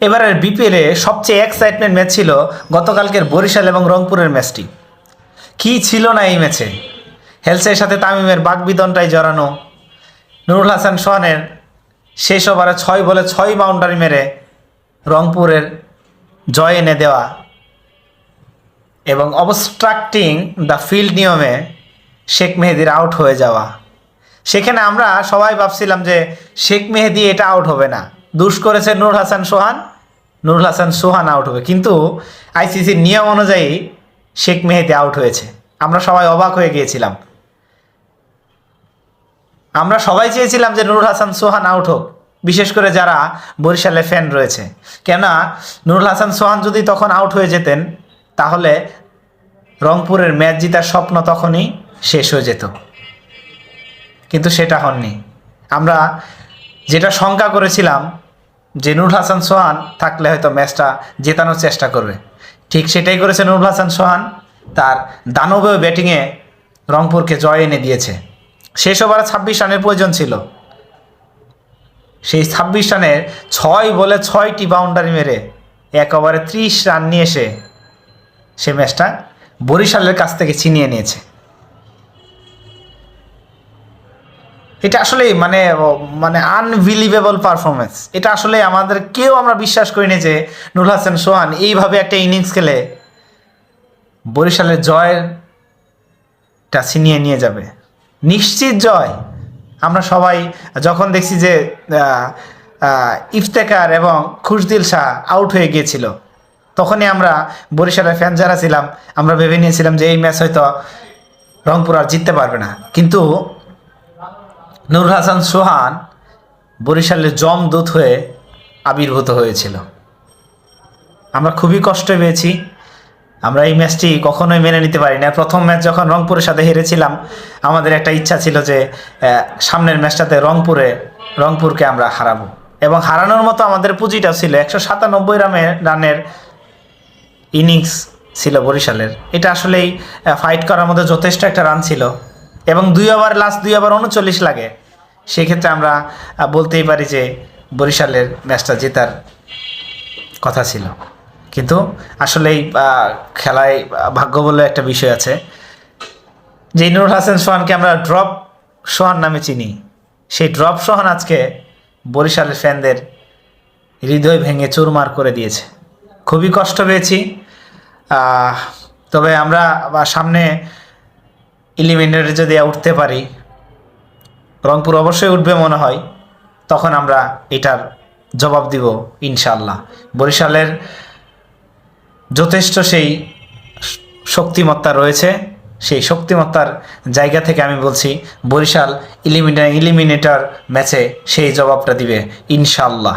এবারের বিপিএলে সবচেয়ে এক্সাইটমেন্ট ম্যাচ ছিল গতকালকের বরিশাল এবং রংপুরের ম্যাচটি কি ছিল না এই ম্যাচে হেলসের সাথে তামিমের বাগবিদনটাই জড়ানো, নুরুল হাসান সোহানের শেষ ওভারে ছয় বলে ছয় বাউন্ডারি মেরে রংপুরের জয় এনে দেওয়া এবং অবস্ট্রাক্টিং দ্য ফিল্ড নিয়মে শেখ মেহেদির আউট হয়ে যাওয়া। সেখানে আমরা সবাই ভাবছিলাম যে শেখ মেহেদি এটা আউট হবে না। দুষ করেছে নূর হাসান সোহান। নুরুল হাসান সোহান আউট হবে। কিন্তু আইসিসির নিয়ম অনুযায়ী শেখ মেহেদি আউট হয়েছে। আমরা সবাই অবাক হয়ে গিয়েছিলাম। আমরা সবাই চেয়েছিলাম যে নুরুল হাসান সোহান আউট হোক, বিশেষ করে যারা বরিশালে ফ্যান রয়েছে। কেননা নুরুল হাসান সোহান যদি তখন আউট হয়ে যেতেন, তাহলে রংপুরের ম্যাচ জিতার স্বপ্ন তখনই শেষ হয়ে যেত। কিন্তু সেটা হননি। আমরা যেটা শঙ্কা করেছিলাম যে নুরুল হাসান সোহান থাকলে হয়তো ম্যাচটা জেতানোর চেষ্টা করবে। ঠিক সেটাই করেছে নুরুল হাসান সোহান। তার দানবীয় ব্যাটিংয়ে রংপুরকে জয় এনে দিয়েছে। শেষ ওভারে ছাব্বিশ রানের প্রয়োজন ছিল। সেই ছাব্বিশ রানের ছয় বলে ছয়টি বাউন্ডারি মেরে এক ওভারে ত্রিশ রান নিয়ে এসে সে ম্যাচটা বরিশালের কাছ থেকে ছিনিয়ে নিয়েছে। এটা আসলে মানে মানে আনবিলিভেবল পারফরমেন্স এটা আসলে আমাদের কেউ আমরা বিশ্বাস করিনি যে নুরুল হাসান সোহান এইভাবে একটা ইনিংস খেলে বরিশালের জয়টা ছিনিয়ে নিয়ে যাবে। নিশ্চিত জয়। আমরা সবাই যখন দেখছি যে ইফতেকার এবং খুশদিল শাহ আউট হয়ে গিয়েছিল, তখনই আমরা বরিশালের ফ্যান যারা ছিলাম, আমরা ভেবে নিয়েছিলাম যে এই ম্যাচ হয়তো রংপুর আর জিততে পারবে না। কিন্তু নুর হাসান সোহান বরিশালের জমদূত হয়ে আবির্ভূত হয়েছিল। আমরা খুবই কষ্ট পেয়েছি। আমরা এই ম্যাচটি কখনোই মেনে নিতে পারি না প্রথম ম্যাচ যখন রংপুরের সাথে হেরেছিলাম, আমাদের একটা ইচ্ছা ছিল যে সামনের ম্যাচটাতে রংপুরে, রংপুরকে আমরা হারাবো। এবং হারানোর মতো আমাদের পুঁজিটাও ছিল। একশো সাতানব্বই রানের রানের ইনিংস ছিল বরিশালের। এটা আসলেই ফাইট করার মধ্যে যথেষ্ট একটা রান ছিল। এবং দুই ওভার লাস্ট দুই ওভার উনচল্লিশ লাগে। সেক্ষেত্রে আমরা বলতেই পারি যে বরিশালের ম্যাচটা জেতার কথা ছিল। কিন্তু আসলেই আহ, খেলায় ভাগ্য বলে একটা বিষয় আছে। যে নুরুল হাসান সোহানকে আমরা ড্রপ সোহান নামে চিনি সেই ড্রপ সোহান আজকে বরিশালের ফ্যানদের হৃদয় ভেঙে চুরমার করে দিয়েছে। খুবই কষ্ট পেয়েছি। তবে আমরা সামনে ইলিমিনেটে যদি উঠতে পারি, রংপুর অবশ্যই উঠবে মনে হয়, তখন আমরা এটার জবাব দিব ইনশাল্লাহ বরিশালের যথেষ্ট সেই শক্তিমত্তা রয়েছে, সেই শক্তিমত্তার জায়গা থেকে আমি বলছি, বরিশাল ইলিমিনে ইলিমিনেটর ম্যাচে সেই জবাবটা দিবে ইনশাল্লাহ